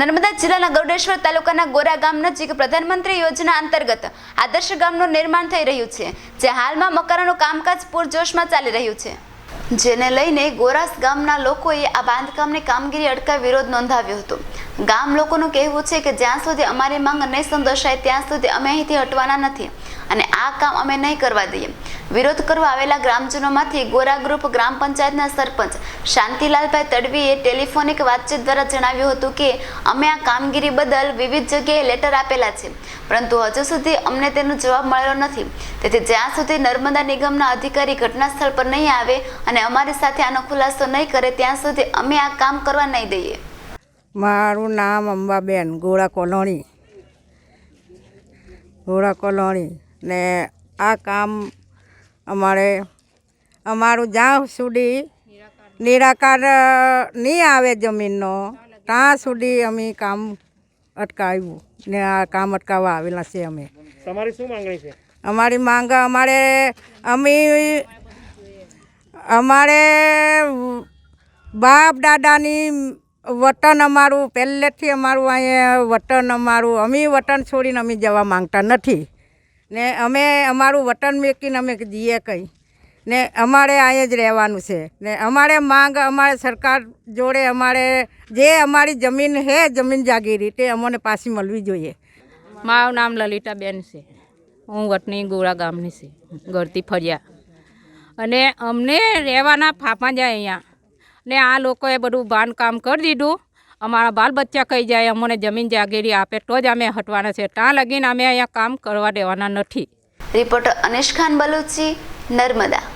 નર્મદા જિલ્લાના ગૌડેશ્વર તાલુકાના ગોરા ગામ નજીક પ્રધાનમંત્રી યોજના અંતર્ગત આદર્શ ગામનું નિર્માણ થઈ રહ્યું છે, જે હાલમાં મકાનોનું કામકાજ પૂરજોશમાં ચાલી રહ્યું છે. જેને લઈને ગોરાસ ગામના લોકોએ આ બાંધકામની કામગીરી અટકાવી વિરોધ નોંધાવ્યો હતો. ગામ લોકોનું કહેવું છે કે જ્યાં સુધી અમારી માંગ નહીં સંતોષાય, ત્યાં સુધી અમે અહીંથી હટવાના નથી. અને આ કામ અમે નહીં કરવા દઈએ. વિરોધ કરવા આવેલા ગ્રામજનોમાંથી ગોરા ગ્રુપ ગ્રામ પંચાયતના સરપંચ શાંતિલાલભાઈ તડવીએ ટેલિફોનિક વાતચીત દ્વારા જણાવ્યું હતું કે, અમે આ કામગીરી બદલ વિવિધ જગ્યાએ લેટર આપેલા છે, પરંતુ હજુ સુધી અમને તેનો જવાબ મળેલો નથી. તેથી જ્યાં સુધી નર્મદા નિગમના અધિકારી ઘટના સ્થળ પર નહીં આવે અને અમારી સાથે આનો ખુલાસો નહીં કરે, ત્યાં સુધી અમે આ કામ કરવા નહીં દઈએ. મારું નામ અંબાબેન ગોળા કોલોણી. ગોળા કોલોણી. ને આ કામ અમારે અમારું જ્યાં સુધી નિરાકાર નહીં આવે જમીનનો. ત્યાં સુધી અમે કામ અટકાવ્યું. ને આ કામ અટકાવવા આવેલા છે અમે. તમારી શું માંગણી છે? અમારી માંગ અમારે અમે અમારે બાપ દાદાની વતન અમારું પહેલેથી અમારું અહીંયા વતન અમારું અમે વતન છોડીને અમે જવા માંગતા નથી. ને અમે અમારું વતન મેકીને અમે જઈએ કંઈ. ને અમારે અહીંયા જ રહેવાનું છે. ને અમારે માંગ અમારે સરકાર જોડે અમારે જે અમારી જમીન છે જમીન જાગીરી તે અમને પાછી મળવી જોઈએ. મારું નામ લલિતાબેન છે. હું વટની ગોળા ગામની છે. ગળતી ફર્યા. અને અમને રહેવાના ફાફા જાય અહીંયા. ને આ લોકોએ બધું બાંધકામ કરી દીધું. અમારા બાલ બચ્ચા કહી જાય, અમને જમીન જાગીરી આપે, તો જ અમે હટવાના છે. ત્યાં લગીને અમે અહીંયા કામ કરવા દેવાના નથી. રિપોર્ટર અનિશ ખાન બલુચી, નર્મદા.